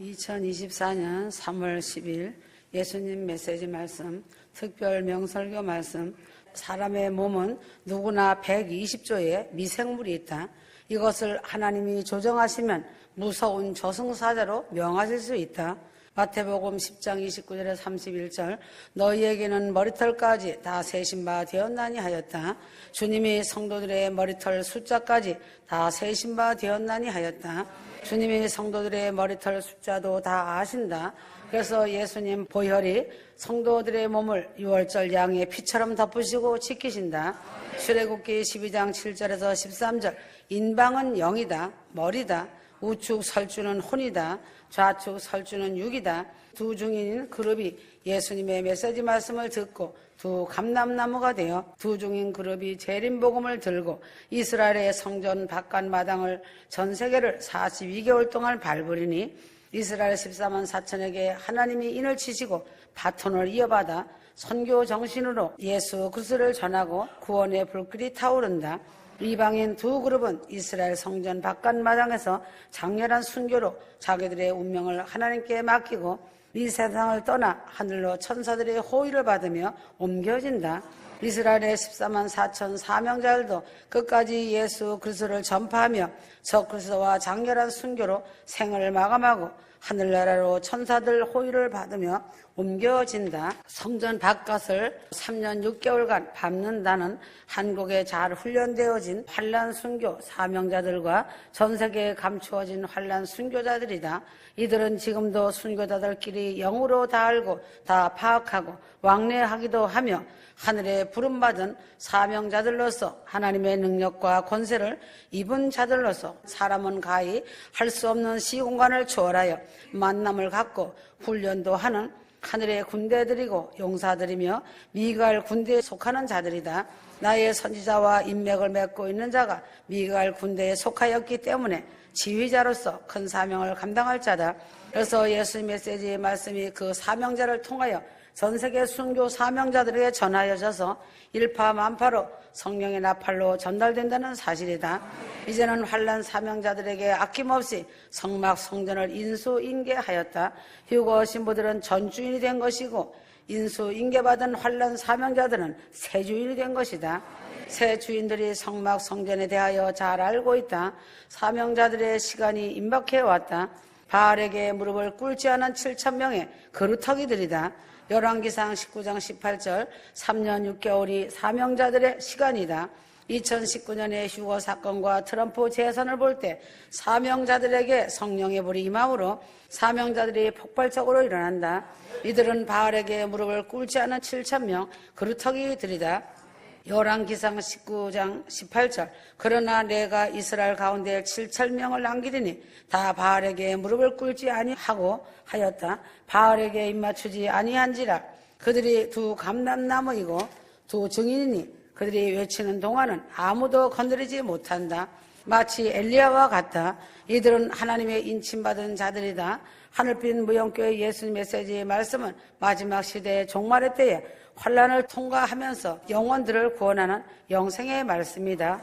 2024년 3월 10일 예수님 메시지 말씀, 특별 명설교 말씀, 사람의 몸은 누구나 120조의 미생물이 있다. 이것을 하나님이 조정하시면 무서운 저승사자로 명하실 수 있다. 마태복음 10장 29절에 31절 너희에게는 머리털까지 다 세신 바 되었나니 하였다. 주님이 성도들의 머리털 숫자까지 다 세신 바 되었나니 하였다. 주님이 성도들의 머리털 숫자도 다 아신다. 그래서 예수님 보혈이 성도들의 몸을 유월절 양의 피처럼 덮으시고 지키신다. 출애굽기 12장 7절에서 13절 인방은 영이다 머리다 우측 설주는 혼이다 좌측 설주는 육이다 두 중인 그룹이 예수님의 메시지 말씀을 듣고 두 감람나무가 되어 두 중인 그룹이 재림복음을 들고 이스라엘의 성전 바깥 마당을 전 세계를 42개월 동안 밟으리니 이스라엘 14만 4천에게 하나님이 인을 치시고 바톤을 이어받아 선교 정신으로 예수 그리스도를 전하고 구원의 불길이 타오른다. 이방인 두 그룹은 이스라엘 성전 바깥 마당에서 장렬한 순교로 자기들의 운명을 하나님께 맡기고 이 세상을 떠나 하늘로 천사들의 호의를 받으며 옮겨진다. 이스라엘의 14만 4천 사명자들도 끝까지 예수 그리스도를 전파하며 저 그리스도와 장렬한 순교로 생을 마감하고 하늘나라로 천사들 호의를 받으며 옮겨진다. 성전 바깥을 3년 6개월간 밟는다는 한국에 잘 훈련되어진 환란 순교 사명자들과 전 세계에 감추어진 환란 순교자들이다. 이들은 지금도 순교자들끼리 영으로 다 알고 다 파악하고 왕래하기도 하며 하늘에 부름받은 사명자들로서 하나님의 능력과 권세를 입은 자들로서 사람은 가히 할 수 없는 시공간을 초월하여 만남을 갖고 훈련도 하는 하늘의 군대들이고 용사들이며 미갈 군대에 속하는 자들이다. 나의 선지자와 인맥을 맺고 있는 자가 미갈 군대에 속하였기 때문에 지휘자로서 큰 사명을 감당할 자다. 그래서 예수 메시지의 말씀이 그 사명자를 통하여 전 세계 순교 사명자들에게 전하여져서 일파만파로 성령의 나팔로 전달된다는 사실이다. 이제는 환란 사명자들에게 아낌없이 성막 성전을 인수인계하였다. 휴거 신부들은 전주인이 된 것이고 인수인계받은 환란 사명자들은 새 주인이 된 것이다. 새 주인들이 성막 성전에 대하여 잘 알고 있다. 사명자들의 시간이 임박해 왔다. 바알에게 무릎을 꿇지 않은 7천 명의 거루터기들이다. 열왕기상 19장 18절 3년 6개월이 사명자들의 시간이다. 2019년의 휴거 사건과 트럼프 재선을 볼 때 사명자들에게 성령의 불이 임함으로 사명자들이 폭발적으로 일어난다. 이들은 바알에게 무릎을 꿇지 않은 7천 명 그루터기들이다. 열왕기상 19장 18절 그러나 내가 이스라엘 가운데 7천 명을 남기리니 다 바알에게 무릎을 꿇지 아니하고 하였다. 바알에게 입맞추지 아니한지라. 그들이 두 감람나무이고 두 증인이니 그들이 외치는 동안은 아무도 건드리지 못한다. 마치 엘리야와 같다 이들은 하나님의 인침받은 자들이다 하늘빛 무용교회 예수님 메시지의 말씀은 마지막 시대의 종말의 때에 환란을 통과하면서 영혼들을 구원하는 영생의 말씀이다.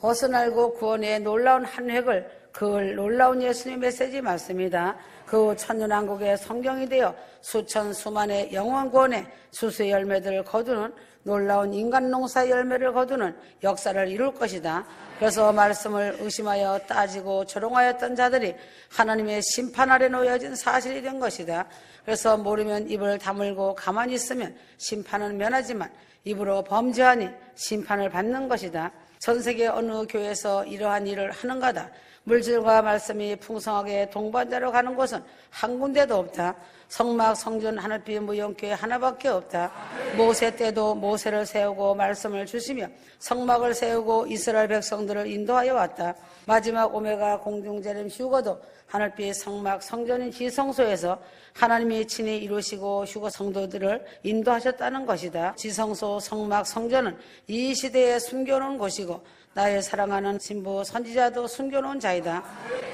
벗어날고 구원의 놀라운 한 획을 그 놀라운 예수님 메시지 말씀이다. 그 천년왕국의 성경이 되어 수천 수만의 영원 구원의 수수의 열매들을 거두는 놀라운 인간 농사의 열매를 거두는 역사를 이룰 것이다. 그래서 말씀을 의심하여 따지고 조롱하였던 자들이 하나님의 심판 아래 놓여진 사실이 된 것이다. 그래서 모르면 입을 다물고 가만히 있으면 심판은 면하지만 입으로 범죄하니 심판을 받는 것이다. 전 세계 어느 교회에서 이러한 일을 하는가다. 물질과 말씀이 풍성하게 동반자로 가는 곳은 한 군데도 없다. 성막, 성전, 하늘빛, 무용교회 하나밖에 없다. 모세 때도 모세를 세우고 말씀을 주시며 성막을 세우고 이스라엘 백성들을 인도하여 왔다. 마지막 오메가 공중재림 휴거도 하늘빛 성막 성전인 지성소에서 하나님이 친히 이루시고 휴거 성도들을 인도하셨다는 것이다. 지성소 성막 성전은 이 시대에 숨겨놓은 곳이고 나의 사랑하는 신부 선지자도 숨겨놓은 자이다.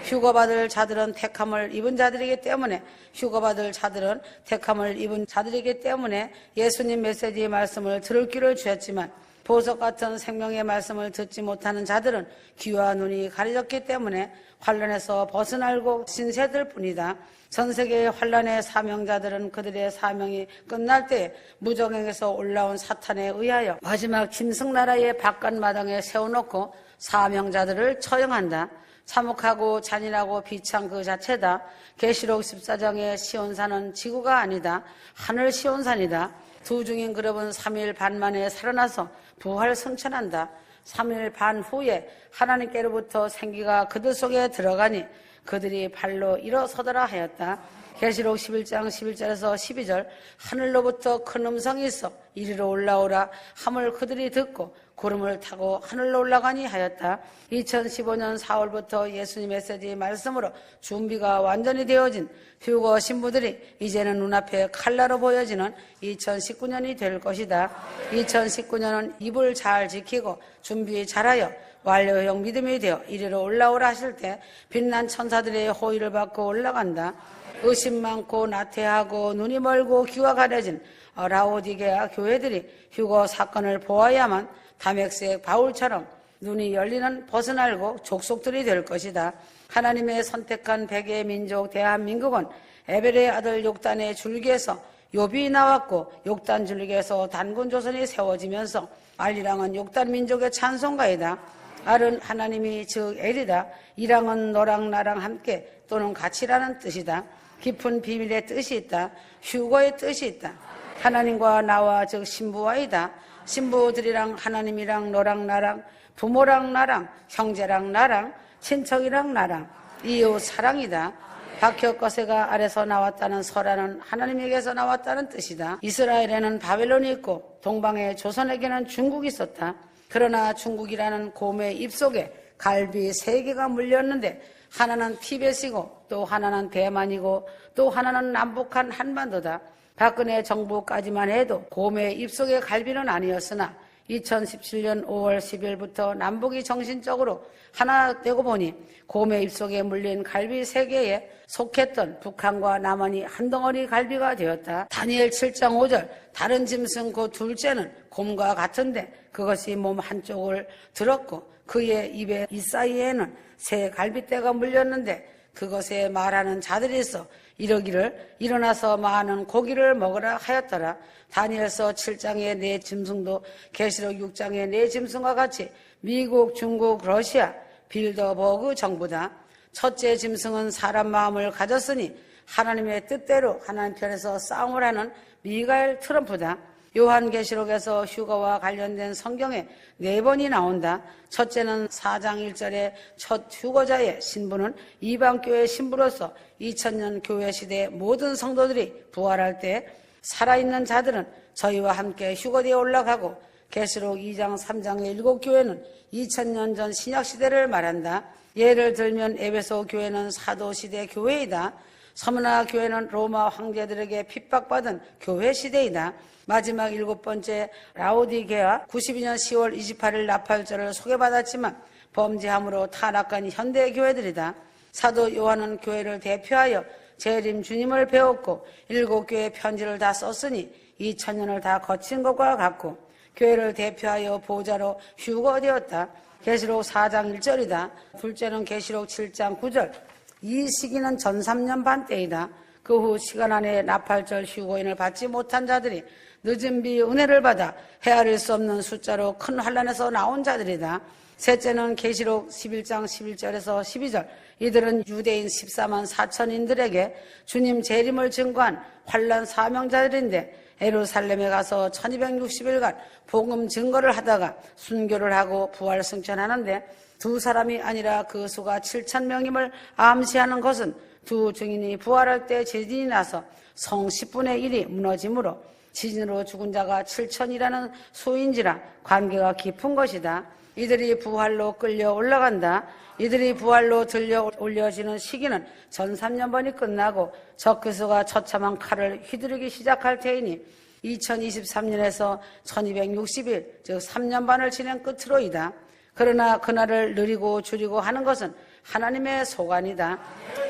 휴거받을 자들은 택함을 입은 자들이기 때문에 휴거받을 자들은 택함을 입은 자들이기 때문에 예수님 메시지의 말씀을 들을 귀를 주었지만 보석 같은 생명의 말씀을 듣지 못하는 자들은 귀와 눈이 가려졌기 때문에 환란에서 벗어날고 신세들 뿐이다. 전 세계의 환란의 사명자들은 그들의 사명이 끝날 때 무정행에서 올라온 사탄에 의하여 마지막 짐승나라의 바깥마당에 세워놓고 사명자들을 처형한다. 참혹하고 잔인하고 비창 그 자체다. 계시록 14장의 시온산은 지구가 아니다. 하늘 시온산이다. 두 중인 그룹은 3일 반 만에 살아나서 부활 성천한다. 3일 반 후에 하나님께로부터 생기가 그들 속에 들어가니 그들이 발로 일어서더라 하였다. 계시록 11장 11절에서 12절 하늘로부터 큰 음성이 있어 이리로 올라오라 함을 그들이 듣고 구름을 타고 하늘로 올라가니 하였다. 2015년 4월부터 예수님 메시지 말씀으로 준비가 완전히 되어진 휴거 신부들이 이제는 눈앞에 칼라로 보여지는 2019년이 될 것이다. 2019년은 입을 잘 지키고 준비 잘하여 완료형 믿음이 되어 이리로 올라오라 하실 때 빛난 천사들의 호의를 받고 올라간다. 의심 많고 나태하고 눈이 멀고 귀가 가려진 라오디게아 교회들이 휴거 사건을 보아야만 담액색 바울처럼 눈이 열리는 벗어날고 족속들이 될 것이다. 하나님의 선택한 백의 민족 대한민국은 에벨의 아들 욕단의 줄기에서 욥이 나왔고 욕단 줄기에서 단군 조선이 세워지면서 알리랑은 욕단 민족의 찬송가이다. 알은 하나님이 즉 엘이다. 이랑은 너랑 나랑 함께 또는 같이라는 뜻이다. 깊은 비밀의 뜻이 있다. 휴거의 뜻이 있다. 하나님과 나와 즉 신부와이다. 신부들이랑 하나님이랑 너랑 나랑 부모랑 나랑 형제랑 나랑 친척이랑 나랑 이웃 사랑이다. 박혁거세가 아래서 나왔다는 설화는 하나님에게서 나왔다는 뜻이다. 이스라엘에는 바벨론이 있고 동방의 조선에게는 중국이 있었다. 그러나 중국이라는 곰의 입속에 갈비 세 개가 물렸는데 하나는 티벳이고 또 하나는 대만이고 또 하나는 남북한 한반도다. 박근혜 정부까지만 해도 곰의 입속의 갈비는 아니었으나 2017년 5월 10일부터 남북이 정신적으로 하나 되고 보니 곰의 입속에 물린 갈비 세 개에 속했던 북한과 남한이 한 덩어리 갈비가 되었다. 다니엘 7장 5절 다른 짐승 그 둘째는 곰과 같은데 그것이 몸 한쪽을 들었고 그의 입에 이 사이에는 새 갈비떼가 물렸는데 그것에 말하는 자들이 있어 이러기를 일어나서 많은 고기를 먹으라 하였더라. 다니엘서 7장의 네 짐승도 계시록 6장의 네 짐승과 같이 미국, 중국, 러시아, 빌더버그 정부다. 첫째 짐승은 사람 마음을 가졌으니 하나님의 뜻대로 하나님 편에서 싸움을 하는 미가엘 트럼프다. 요한계시록에서 휴거와 관련된 성경에 네 번이 나온다. 첫째는 4장 1절에 첫 휴거자의 신부는 이방교회 신부로서 2000년 교회 시대 모든 성도들이 부활할 때 살아있는 자들은 저희와 함께 휴거되어 올라가고 계시록 2장 3장의 일곱 교회는 2000년 전 신약 시대를 말한다. 예를 들면 에베소 교회는 사도 시대 교회이다. 서문화 교회는 로마 황제들에게 핍박받은 교회 시대이다. 마지막 일곱 번째 라오디게아 92년 10월 28일 나팔절을 소개받았지만 범죄함으로 타락한 현대 교회들이다. 사도 요한은 교회를 대표하여 재림 주님을 배웠고 일곱 교회 편지를 다 썼으니 2000년을 다 거친 것과 같고 교회를 대표하여 보좌로 휴거되었다. 계시록 4장 1절이다. 둘째는 계시록 7장 9절. 이 시기는 전 3년 반 때이다. 그 후 시간 안에 나팔절 휴거인을 받지 못한 자들이 늦은 비 은혜를 받아 헤아릴 수 없는 숫자로 큰 환란에서 나온 자들이다. 셋째는 계시록 11장 11절에서 12절. 이들은 유대인 14만 4천인들에게 주님 재림을 증거한 환란 사명자들인데 에루살렘에 가서 1260일간 복음 증거를 하다가 순교를 하고 부활 승천하는데 두 사람이 아니라 그 수가 7천 명임을 암시하는 것은 두 증인이 부활할 때 지진이 나서 성 10분의 1이 무너지므로 지진으로 죽은 자가 7천이라는 수인지라 관계가 깊은 것이다. 이들이 부활로 끌려 올라간다. 이들이 부활로 들려 올려지는 시기는 전 3년번이 끝나고 적그수가 처참한 칼을 휘두르기 시작할 테이니 2023년에서 1260일, 즉 3년 반을 지낸 끝으로이다. 그러나 그날을 느리고 줄이고 하는 것은 하나님의 소관이다.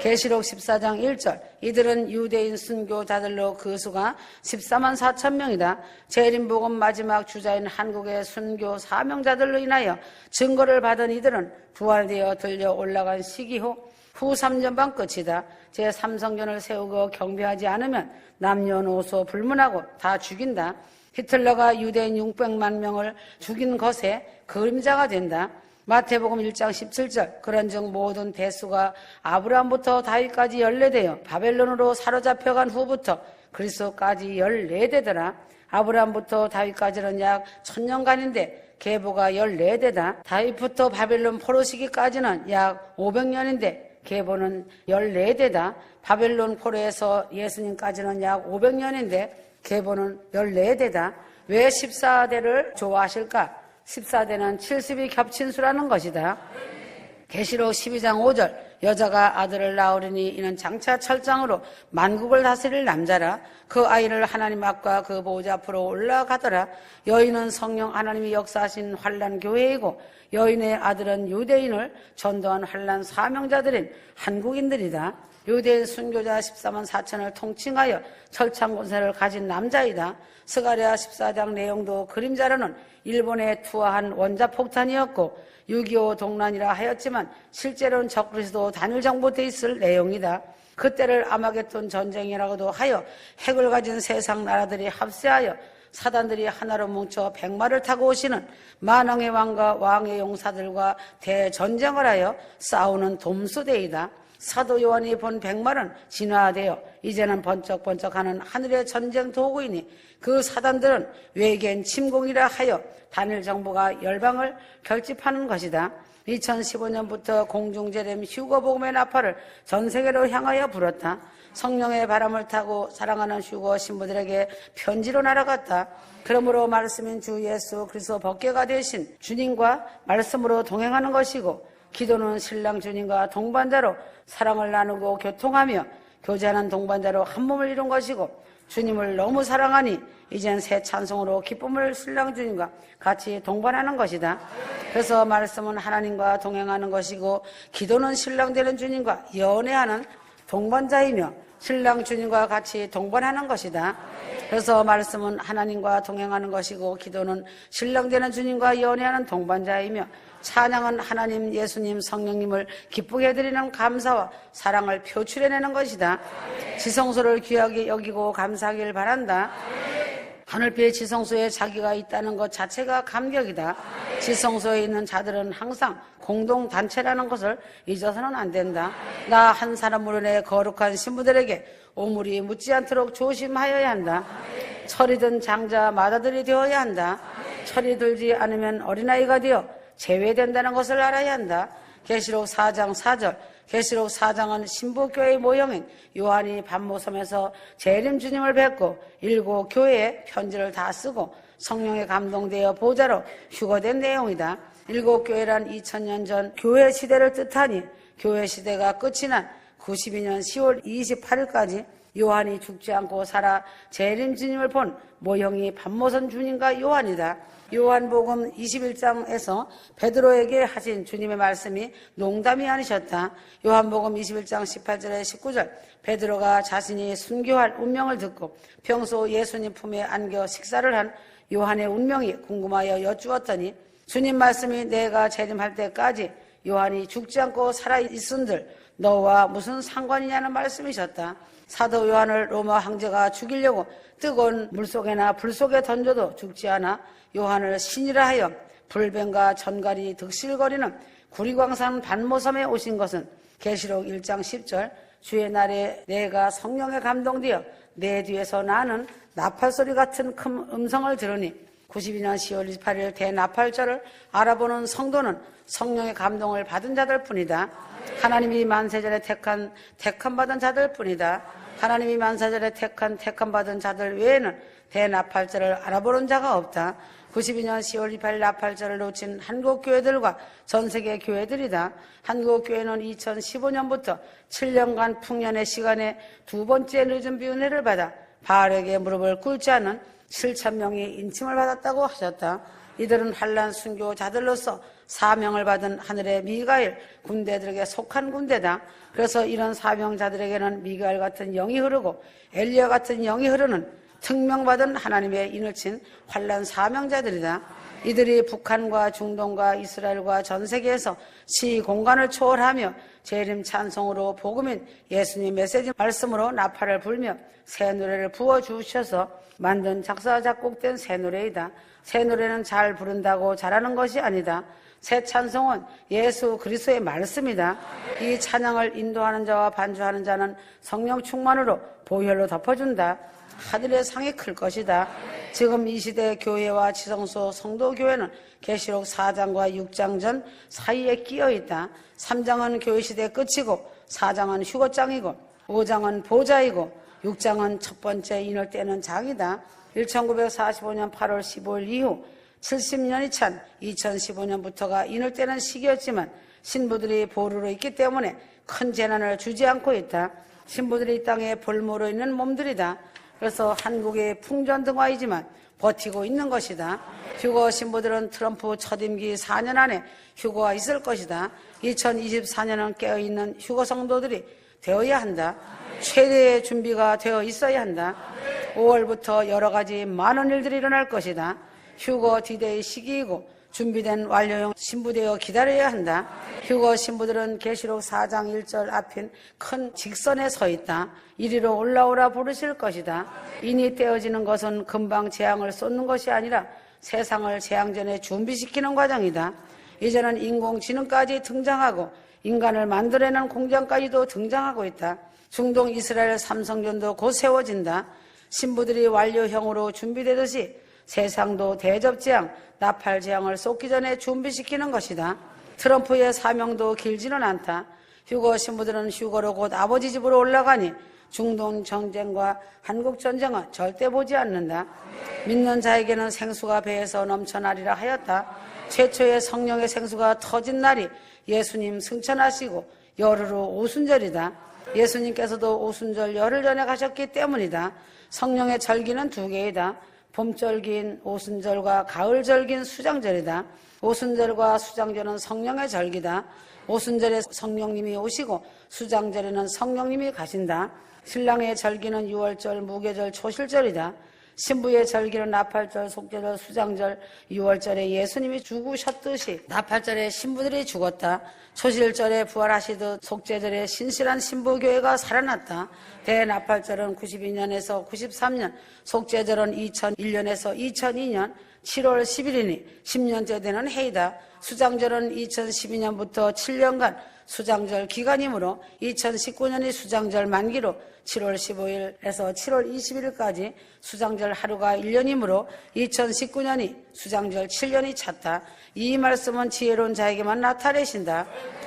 계시록 14장 1절 이들은 유대인 순교자들로 그 수가 14만 4천 명이다. 재림복음 마지막 주자인 한국의 순교 사명자들로 인하여 증거를 받은 이들은 부활되어 들려 올라간 시기 후후 3년 반 끝이다. 제3성전을 세우고 경배하지 않으면 남녀노소 불문하고 다 죽인다. 히틀러가 유대인 600만 명을 죽인 것에 그림자가 된다. 마태복음 1장 17절 그런즉 모든 대수가 아브라함부터 다윗까지 연례되어 바벨론으로 사로잡혀간 후부터 그리스도까지 14대더라. 아브라함부터 다윗까지는 약 천년간인데 계보가 14대다. 다윗부터 바벨론 포로 시기까지는 약 500년인데 계보는 14대다. 바벨론 포로에서 예수님까지는 약 500년인데 계보는 14대다. 왜 14대를 좋아하실까? 14대는 70이 겹친 수라는 것이다. 계시록 12장 5절 여자가 아들을 낳으리니 이는 장차 철장으로 만국을 다스릴 남자라 그 아이를 하나님 앞과 그 보호자 앞으로 올라가더라 여인은 성령 하나님이 역사하신 환란 교회이고 여인의 아들은 유대인을 전도한 환란 사명자들인 한국인들이다 유대인 순교자 14만 4천을 통칭하여 철창 권세를 가진 남자이다 스가랴 14장 내용도 그림자로는 일본에 투하한 원자 폭탄이었고 6.25 동란이라 하였지만 실제로는 적그리스도 단일 정부돼 있을 내용이다. 그때를 아마겟돈 전쟁이라고도 하여 핵을 가진 세상 나라들이 합세하여 사단들이 하나로 뭉쳐 백마를 타고 오시는 만왕의 왕과 왕의 용사들과 대전쟁을 하여 싸우는 돔수대이다. 사도 요한이 본 백말은 진화되어 이제는 번쩍번쩍하는 하늘의 전쟁 도구이니 그 사단들은 외계인 침공이라 하여 단일 정부가 열방을 결집하는 것이다. 2015년부터 공중재림 휴거복음의 나팔을 전 세계로 향하여 불었다. 성령의 바람을 타고 사랑하는 휴거 신부들에게 편지로 날아갔다. 그러므로 말씀인 주 예수 그리스도 법계가 되신 주님과 말씀으로 동행하는 것이고 기도는 신랑 주님과 동반자로 사랑을 나누고 교통하며 교제하는 동반자로 한 몸을 이룬 것이고 주님을 너무 사랑하니 이젠 새 찬송으로 기쁨을 신랑 주님과 같이 동반하는 것이다. 그래서 말씀은 하나님과 동행하는 것이고 기도는 신랑 되는 주님과 연애하는 동반자이며 신랑 주님과 같이 동반하는 것이다. 그래서 말씀은 하나님과 동행하는 것이고 기도는 신랑 되는 주님과 연애하는 동반자이며 찬양은 하나님, 예수님, 성령님을 기쁘게 해드리는 감사와 사랑을 표출해내는 것이다. 지성소를 귀하게 여기고 감사하길 바란다. 하늘빛 지성소에 자기가 있다는 것 자체가 감격이다. 지성소에 있는 자들은 항상 공동단체라는 것을 잊어서는 안 된다. 나 한 사람으로 내 거룩한 신부들에게 오물이 묻지 않도록 조심하여야 한다. 철이 든 장자 마다들이 되어야 한다. 철이 들지 않으면 어린아이가 되어 제외된다는 것을 알아야 한다. 계시록 4장 4절 계시록 4장은 신부교회의 모형인 요한이 밤모섬에서 재림 주님을 뵙고 일곱 교회에 편지를 다 쓰고 성령에 감동되어 보좌로 휴거된 내용이다. 일곱 교회란 2000년 전 교회 시대를 뜻하니 교회 시대가 끝이 난 92년 10월 28일까지 요한이 죽지 않고 살아 재림 주님을 본 모형이 밤모선 주님과 요한이다. 요한복음 21장에서 베드로에게 하신 주님의 말씀이 농담이 아니셨다. 요한복음 21장 18절에 19절 베드로가 자신이 순교할 운명을 듣고 평소 예수님 품에 안겨 식사를 한 요한의 운명이 궁금하여 여쭈었더니 주님 말씀이 내가 재림할 때까지 요한이 죽지 않고 살아 있은들 너와 무슨 상관이냐는 말씀이셨다. 사도 요한을 로마 황제가 죽이려고 뜨거운 물 속에나 불 속에 던져도 죽지 않아 요한을 신이라 하여 불뱀과 전갈이 득실거리는 구리광산 반모섬에 오신 것은 계시록 1장 10절 주의 날에 내가 성령에 감동되어 내 뒤에서 나는 나팔소리 같은 큰 음성을 들으니 92년 10월 28일 대나팔절을 알아보는 성도는 성령의 감동을 받은 자들 뿐이다. 하나님이 만세전에 택한 택함 받은 자들 뿐이다. 하나님이 만세전에 택한 택함 받은 자들 외에는 대나팔절을 알아보는 자가 없다. 92년 10월 28일 나팔절을 놓친 한국 교회들과 전 세계 교회들이다. 한국 교회는 2015년부터 7년간 풍년의 시간에 두 번째 늦은 비운회를 받아 바알에게 무릎을 꿇지 않은 7천 명이 인침을 받았다고 하셨다. 이들은 한란 순교자들로서 사명을 받은 하늘의 미가엘 군대들에게 속한 군대다. 그래서 이런 사명자들에게는 미가엘 같은 영이 흐르고 엘리야 같은 영이 흐르는 특명받은 하나님의 인을 친 환란 사명자들이다. 이들이 북한과 중동과 이스라엘과 전 세계에서 시 공간을 초월하며 재림 찬송으로 복음인 예수님 메시지 말씀으로 나팔을 불며 새 노래를 부어 주셔서 만든 작사 작곡된 새 노래이다. 새 노래는 잘 부른다고 잘하는 것이 아니다. 새 찬송은 예수 그리스도의 말씀이다. 이 찬양을 인도하는 자와 반주하는 자는 성령 충만으로 보혈로 덮어준다. 하늘의 상이 클 것이다. 지금 이 시대 교회와 지성소 성도교회는 계시록 4장과 6장 전 사이에 끼어 있다. 3장은 교회 시대 끝이고 4장은 휴거장이고 5장은 보좌이고 6장은 첫 번째 인을 떼는 장이다. 1945년 8월 15일 이후 70년이 찬 2015년부터가 인을 떼는 시기였지만 신부들이 보루로 있기 때문에 큰 재난을 주지 않고 있다. 신부들이 이 땅에 볼모로 있는 몸들이다. 그래서 한국의 풍전등화이지만 버티고 있는 것이다. 휴거 신부들은 트럼프 첫 임기 4년 안에 휴거가 있을 것이다. 2024년은 깨어있는 휴거 성도들이 되어야 한다. 최대의 준비가 되어 있어야 한다. 5월부터 여러 가지 많은 일들이 일어날 것이다. 휴거 디데이 시기이고 준비된 완료형 신부되어 기다려야 한다. 휴거 신부들은 계시록 4장 1절 앞인 큰 직선에 서 있다. 이리로 올라오라 부르실 것이다. 인이 떼어지는 것은 금방 재앙을 쏟는 것이 아니라 세상을 재앙 전에 준비시키는 과정이다. 이제는 인공지능까지 등장하고 인간을 만들어내는 공장까지도 등장하고 있다. 중동 이스라엘 삼성전도 곧 세워진다. 신부들이 완료형으로 준비되듯이 세상도 대접재앙, 나팔재앙을 쏟기 전에 준비시키는 것이다. 트럼프의 사명도 길지는 않다. 휴거 신부들은 휴거로 곧 아버지 집으로 올라가니 중동 전쟁과 한국 전쟁은 절대 보지 않는다. 믿는 자에게는 생수가 배에서 넘쳐나리라 하였다. 최초의 성령의 생수가 터진 날이 예수님 승천하시고 열흘후 오순절이다. 예수님께서도 오순절 열흘 전에 가셨기 때문이다. 성령의 절기는 두 개이다. 봄절기인 오순절과 가을절기인 수장절이다. 오순절과 수장절은 성령의 절기다. 오순절에 성령님이 오시고 수장절에는 성령님이 가신다. 신랑의 절기는 6월절, 무교절, 초실절이다. 신부의 절기는 나팔절, 속죄절, 수장절, 6월절에 예수님이 죽으셨듯이 나팔절에 신부들이 죽었다. 초실절에 부활하시듯 속죄절에 신실한 신부교회가 살아났다. 대나팔절은 92년에서 93년, 속죄절은 2001년에서 2002년, 7월 10일이니 10년째 되는 해이다. 수장절은 2012년부터 7년간 수장절 기간이므로 2019년이 수장절 만기로 7월 15일에서 7월 21일까지 수장절 하루가 1년이므로 2019년이 수장절 7년이 찼다. 이 말씀은 지혜로운 자에게만 나타내신다.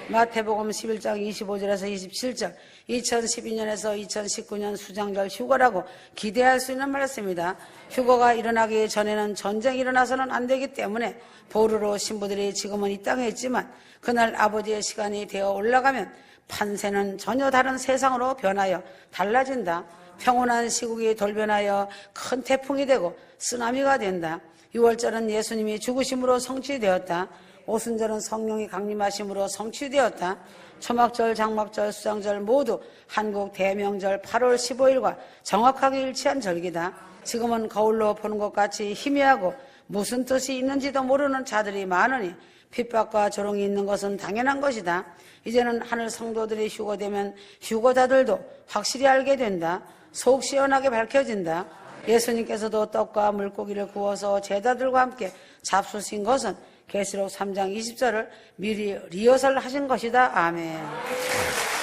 마태복음 11장 25절에서 27절 2012년에서 2019년 수장절 휴거라고 기대할 수 있는 말씀이다. 휴거가 일어나기 전에는 전쟁이 일어나서는 안 되기 때문에 보루로 신부들이 지금은 이 땅에 있지만 그날 아버지의 시간이 되어 올라가면 판세는 전혀 다른 세상으로 변하여 달라진다. 평온한 시국이 돌변하여 큰 태풍이 되고 쓰나미가 된다. 6월절은 예수님이 죽으심으로 성취되었다. 오순절은 성령이 강림하심으로 성취되었다. 초막절, 장막절, 수장절 모두 한국 대명절 8월 15일과 정확하게 일치한 절기다. 지금은 거울로 보는 것 같이 희미하고 무슨 뜻이 있는지도 모르는 자들이 많으니 핍박과 조롱이 있는 것은 당연한 것이다. 이제는 하늘 성도들이 휴거되면 휴거자들도 확실히 알게 된다. 속 시원하게 밝혀진다. 예수님께서도 떡과 물고기를 구워서 제자들과 함께 잡수신 것은 계시록 3장 20절을 미리 리허설 하신 것이다. 아멘.